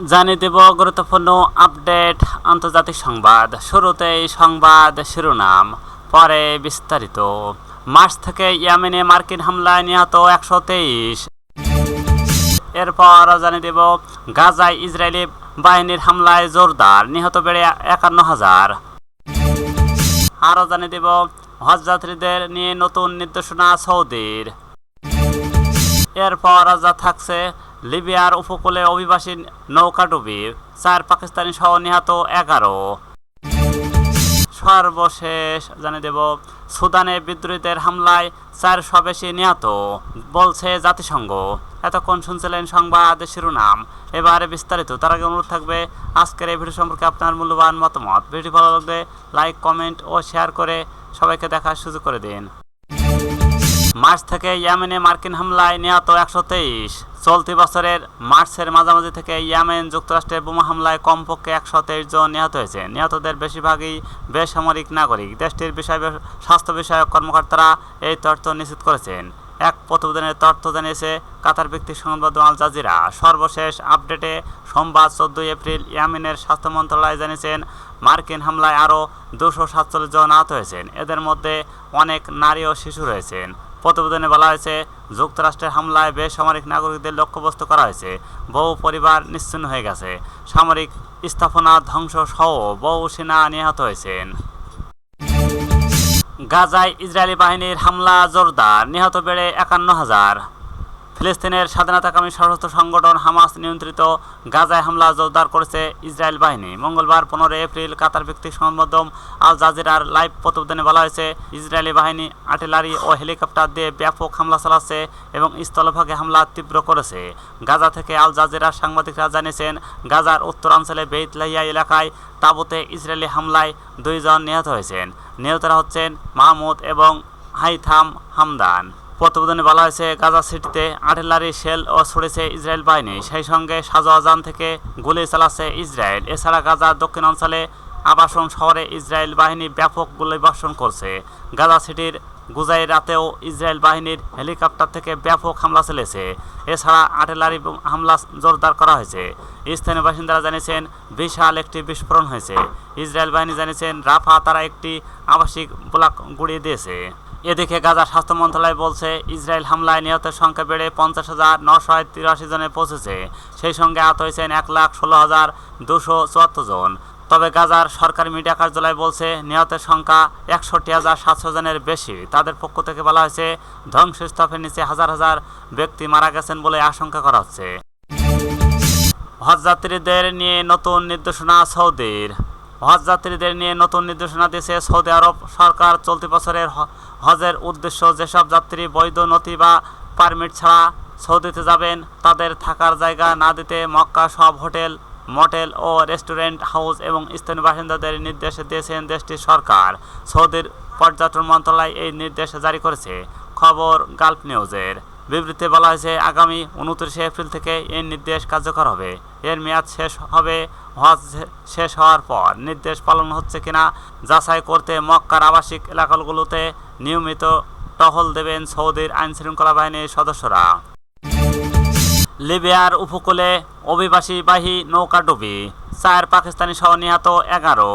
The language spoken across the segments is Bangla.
জানিয়ে দেব গুরুত্বপূর্ণ আপডেট আন্তর্জাতিক সংবাদ। শুরুতেই সংবাদ শিরোনাম, পরে বিস্তারিত। মার্চ থেকে ইয়েমেনে মার্কিন হামলায় নিহত একশো তেইশ। এরপর জানিয়ে দেব গাজায় ইসরায়েলি বাহিনীর হামলায় জোরদার, নিহত বেড়ে একান্ন হাজার। আরও জানিয়ে দেব হজযাত্রীদের নিয়ে নতুন নির্দেশনা সৌদির। এরপর যা থাকছে লিবিয়ার উপকূলে অভিবাসী নৌকাডুবি, চার পাকিস্তানি সহ নিহত এগারো। সর্বশেষ জানিয়ে দেব, সুদানে বিদ্রোহীদের হামলায় চার বেশি নিহত, বলছে জাতিসংঘ। এতক্ষণ শুনছিলেন সংবাদ শিরোনাম। এবারে বিস্তারিত। তার আগে অনুরোধ থাকবে, আজকের এই ভিডিও সম্পর্কে আপনার মূল্যবান মতামত। ভিডিও ভালো লাগলে লাইক, কমেন্ট ও শেয়ার করে সবাইকে দেখার সুযোগ করে দিন। মার্চ থেকে ইয়ামেনে মার্কিন হামলায় নিহত একশো তেইশ। চলতি বছরের মার্চের মাঝামাঝি থেকে ইয়ামেন যুক্তরাষ্ট্রের বোমা হামলায় কমপক্ষে একশো তেইশ জন নিহত হয়েছে। নিহতদের বেশিরভাগই বেসামরিক নাগরিক। দেশটির বিষয় স্বাস্থ্য বিষয়ক কর্মকর্তারা এই তথ্য নিশ্চিত করেছেন। এক প্রতিবেদনের তথ্য জানিয়েছে কাতার ভিত্তিক সংবাদ আল জাজিরা। সর্বশেষ আপডেটে সোমবার চোদ্দই এপ্রিল ইয়েমেনের স্বাস্থ্য মন্ত্রণালয় জানিয়েছেন, মার্কিন হামলায় আরও দুশো সাতচল্লিশ জন আহত হয়েছেন। এদের মধ্যে অনেক নারী ও শিশু রয়েছেন। প্রতিবেদনে বলা হয়েছে যুক্তরাষ্ট্রের হামলায় বেসামরিক নাগরিকদের লক্ষ্যবস্তু করা হয়েছে। বহু পরিবার নিশ্চিন্ন হয়ে গেছে। সামরিক স্থাপনা ধ্বংস সহ বহু সেনা নিহত হয়েছেন। গাজায় ইসরায়েলি বাহিনীর হামলা জোরদার, নিহত বেড়ে একান্ন হাজার। ফিলিস্তিনের স্বাধীনতাকামী সশস্ত্র সংগঠন হামাস নিয়ন্ত্রিত গাজায় হামলা জোরদার করেছে ইসরায়েল বাহিনী। মঙ্গলবার পনেরো এপ্রিল কাতার ভিত্তিক সংবাদম আল জাজিরার লাইভ প্রতিবেদনে বলা হয়েছে, ইসরায়েলি বাহিনী আর্টিলারি ও হেলিকপ্টার দিয়ে ব্যাপক হামলা চালাচ্ছে এবং স্থলভাগে হামলা তীব্র করেছে। গাজা থেকে আল জাজিরার সাংবাদিকরা জানিয়েছেন, গাজার উত্তরাঞ্চলে বেইতলাইয়া এলাকায় তাবুতে ইসরায়েলি হামলায় দুইজন নিহত হয়েছেন। নিহতরা হচ্ছেন মাহমুদ এবং হাইথাম হামদান। প্রতিবেদনে বলা হয়েছে গাজা সিটিতে। আর্টিলারি শেল ও ছড়েছে ইসরায়েল বাহিনী। সেই সঙ্গে শাহজাহান থেকে গুলি চালাচ্ছে ইসরায়েল। এছাড়া গাজার দক্ষিণ অঞ্চলে আবাসন শহরে ইসরায়েল বাহিনী ব্যাপক গুলিবর্ষণ করছে। গাজা সিটির গুজাই রাতেও ইসরায়েল বাহিনীর হেলিকপ্টার থেকে ব্যাপক হামলা চলেছে এছাড়া আর্টিলারি হামলা জোরদার করা হয়েছে। স্থানীয় বাসিন্দারা জানিয়েছেন, বিশাল একটি বিস্ফোরণ হয়েছে। ইসরায়েল বাহিনী জানিয়েছেন, রাফা তারা একটি আবাসিক ব্লক গুড়িয়ে দিয়েছে। এদিকে গাজা স্বাস্থ্য মন্ত্রণালয় বলছে, ইসরায়েল হামলায় নিহতের সংখ্যা বেড়ে পঞ্চাশ হাজার নশো তিরাশি জনে পৌঁছেছে। সেই সঙ্গে আহত হয়েছেন এক লাখ ষোলো হাজার দুশো চুয়াত্তর জন। তবে গাজার সরকারি মিডিয়া কার্যালয় বলছে, নিহতের সংখ্যা একষট্টি হাজার সাতশো জনের বেশি। তাদের পক্ষ থেকে বলা হয়েছে, ধ্বংসস্তূপের নিচে হাজার হাজার ব্যক্তি মারা গেছেন বলে আশঙ্কা করা হচ্ছে। হজযাত্রীদের নিয়ে নতুন নির্দেশনা সৌদির। হজযাত্রীদের নিয়ে নতুন নির্দেশনা দিয়েছে সৌদি আরব সরকার। চলতি বছরের হজের উদ্দেশ্য যেসব যাত্রী বৈধ নথি বা পারমিট ছাড়া সৌদিতে যাবেন, তাদের থাকার জায়গা না দিতে মক্কা সব হোটেল, মোটেল ও রেস্টুরেন্ট, হাউস এবং স্থানীয় বাসিন্দাদের নির্দেশ দিয়েছেন দেশটির সরকার। সৌদির পর্যটন মন্ত্রণালয় এই নির্দেশ জারি করেছে। খবর গালফ নিউজের। বিবৃতিতে বলা হয়েছে, আগামী উনত্রিশে এপ্রিল থেকে এই নির্দেশ কার্যকর হবে। এর মেয়াদ শেষ হবে, হজ শেষ হওয়ার পর। নির্দেশ পালন হচ্ছে কিনা যাচাই করতে মক্কার আবাসিক এলাকাগুলোতে নিয়মিত টহল দেবেন সৌদির আইনশৃঙ্খলা বাহিনীর সদস্যরা। লিবিয়ার উপকূলে অভিবাসী বাহী নৌকাডুবি চার পাকিস্তানি সহ নিহত এগারো।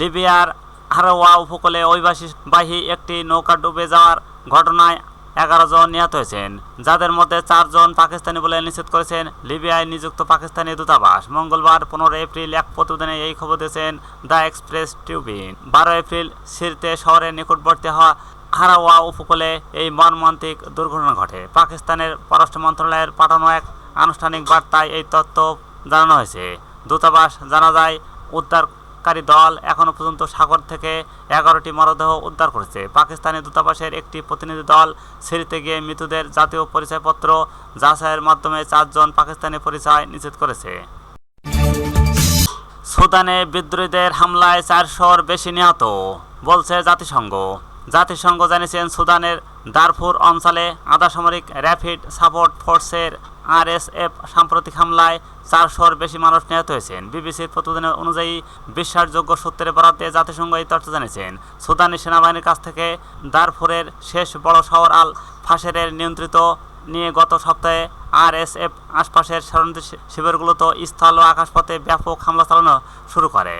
লিবিয়ার হারোয়া উপকূলে অভিবাসী বাহী একটি নৌকা ডুবে যাওয়ার ঘটনায় এগারো জন নিহত হয়েছেন। যাদের মধ্যে চারজন পাকিস্তানি বলে নিশ্চিত করেছেন। লিবিয়ায় নিযুক্ত পাকিস্তানি দূতাবাস মঙ্গলবার পনেরো এপ্রিল এক প্রতিবেদনে এই খবর দিয়েছেন দ্য এক্সপ্রেস ট্রিবিউন। বারো এপ্রিল সিরতে শহরের নিকটবর্তী হওয়া হারাওয়া উপকূলে এই মর্মান্তিক দুর্ঘটনা ঘটে। পাকিস্তানের পররাষ্ট্র মন্ত্রণালয়ের পাঠানো এক আনুষ্ঠানিক বার্তায় এই তথ্য জানানো হয়েছে। দূতাবাস জানা যায় উদ্ধারকারী দল এখনও পর্যন্ত সাগর থেকে এগারোটি মরদেহ উদ্ধার করেছে। পাকিস্তানি দূতাবাসের একটি প্রতিনিধি দল সিরিতে গিয়ে মৃতদের জাতীয় পরিচয়পত্র যাচাইয়ের মাধ্যমে চারজন পাকিস্তানি পরিচয় নিশ্চিত করেছে। সুদানে বিদ্রোহীদের হামলায় চারশোর বেশি নিহত, বলছে জাতিসংঘ। জাতিসংঘ জানিয়েছেন, সুদানের দারফুর অঞ্চলে আধা সামরিক র্যাপিড সাপোর্ট ফোর্সের আরএসএফ সাম্প্রতিক হামলায় চারশোর বেশি মানুষ নিহত হয়েছেন। বিবিসির প্রতিবেদন অনুযায়ী বিশ্বাসযোগ্য সূত্রের বরাদ্দে জাতিসংঘ এই তথ্য জানিয়েছেন। সুদানি সেনাবাহিনীর কাছ থেকে দারফুরের শেষ বড় শহর আল ফাশেরের নিয়ন্ত্রিত নিয়ে গত সপ্তাহে আরএসএফ আশপাশের শরণার্থী শিবিরগুলোতে স্থল ও আকাশপথে ব্যাপক হামলা চালানো শুরু করে।